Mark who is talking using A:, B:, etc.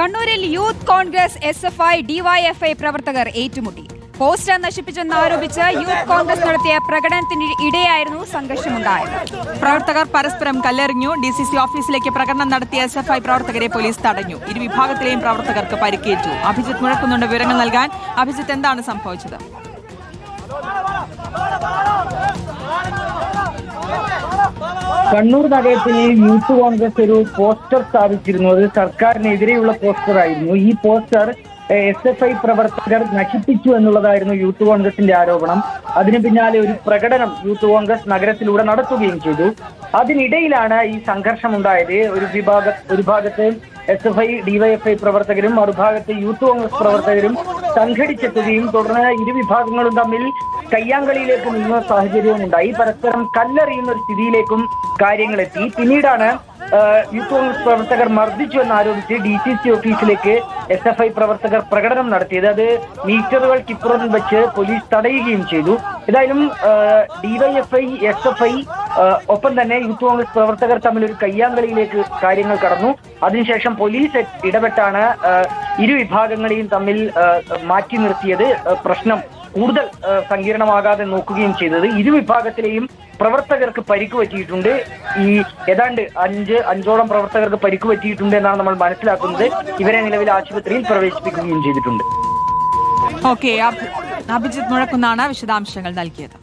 A: കണ്ണൂരിൽ youth Congress S F I DYFI പ്രവർത്തകർ ഏറ്റുമുട്ടി. പോസ്റ്റർ നശിപ്പിച്ചെന്ന് ആരോപിച്ച് യൂത്ത് കോൺഗ്രസ് നടത്തിയ പ്രകടനത്തിന് ഇടെയായിരുന്നു സംഘർഷമുണ്ടായത്.
B: പ്രവർത്തകർ പരസ്പരം കല്ലെറിഞ്ഞു. ഡി സി സി ഓഫീസിലേക്ക് പ്രകടനം നടത്തിയ എസ് എഫ് ഐ പ്രവർത്തകരെ പോലീസ് തടഞ്ഞു. ഇരു വിഭാഗത്തിലെയും പ്രവർത്തകർക്ക് പരിക്കേറ്റു. അഭിജിത്ത് മുഴക്കുന്നുണ്ട് വിവരങ്ങൾ നൽകാൻ. അഭിജിത്ത് എന്താണ് സംഭവിച്ചത്?
C: കണ്ണൂർ നഗരത്തിൽ യൂത്ത് കോൺഗ്രസ് ഒരു പോസ്റ്റർ സ്ഥാപിച്ചിരുന്നു. അത് സർക്കാരിനെതിരെയുള്ള പോസ്റ്റർ ആയിരുന്നു ഈ പോസ്റ്റർ എസ് എഫ് ഐ പ്രവർത്തകർ നശിപ്പിച്ചു എന്നുള്ളതായിരുന്നു യൂത്ത് കോൺഗ്രസിന്റെ ആരോപണം. അതിന് പിന്നാലെ ഒരു പ്രകടനം യൂത്ത് കോൺഗ്രസ് നഗരത്തിലൂടെ നടത്തുകയും ചെയ്തു. അതിനിടയിലാണ് ഈ സംഘർഷം ഉണ്ടായത് ഒരു വിഭാഗ ഒരു ഭാഗത്ത് എസ് എഫ് ഐ ഡിവൈഎഫ്ഐ പ്രവർത്തകരും മറുഭാഗത്ത് യൂത്ത് കോൺഗ്രസ് പ്രവർത്തകരും സംഘടിച്ചെത്തുകയും തുടർന്ന് ഇരുവിഭാഗങ്ങളും തമ്മിൽ കയ്യാങ്കളിയിലേക്ക് നീങ്ങുന്ന സാഹചര്യവും ഉണ്ടായി. പരസ്പരം കല്ലെറിയുന്ന ഒരു സ്ഥിതിയിലേക്കും കാര്യങ്ങളെത്തി. പിന്നീടാണ് യൂത്ത് കോൺഗ്രസ് പ്രവർത്തകർ മർദ്ദിച്ചു എന്നാരോപിച്ച് ഡി സി സി ഓഫീസിലേക്ക് എസ് എഫ് ഐ പ്രവർത്തകർ പ്രകടനം നടത്തിയത്. അത് മീറ്ററുകൾക്കിപ്പുറം വെച്ച് പോലീസ് തടയുകയും ചെയ്തു. ഏതായാലും ഡിവൈഎഫ്ഐ എസ് എഫ് ഐ ഒപ്പം തന്നെ യൂത്ത് കോൺഗ്രസ് പ്രവർത്തകർ തമ്മിൽ ഒരു കയ്യാങ്കളിയിലേക്ക് കാര്യങ്ങൾ കടന്നു. അതിനുശേഷം പോലീസ് ഇടപെട്ടാണ് ഇരു വിഭാഗങ്ങളെയും തമ്മിൽ മാറ്റി നിർത്തിയത് പ്രശ്നം കൂടുതൽ സങ്കീർണമാകാതെ നോക്കുകയും ചെയ്തത്. ഇരു വിഭാഗത്തിലെയും പ്രവർത്തകർക്ക് പരിക്ക് പറ്റിയിട്ടുണ്ട്. ഈ ഏതാണ്ട് അഞ്ച് അഞ്ചോളം പ്രവർത്തകർക്ക് പരിക്ക് പറ്റിയിട്ടുണ്ട് എന്നാണ് നമ്മൾ മനസ്സിലാക്കുന്നത്. ഇവരെ നിലവിൽ ആശുപത്രിയിൽ പ്രവേശിപ്പിക്കുകയും ചെയ്തിട്ടുണ്ട്.
B: ഓക്കെ അഭിജിത്ത് മുഴക്കുന്നാണ് വിശദാംശങ്ങൾ നൽകിയത്.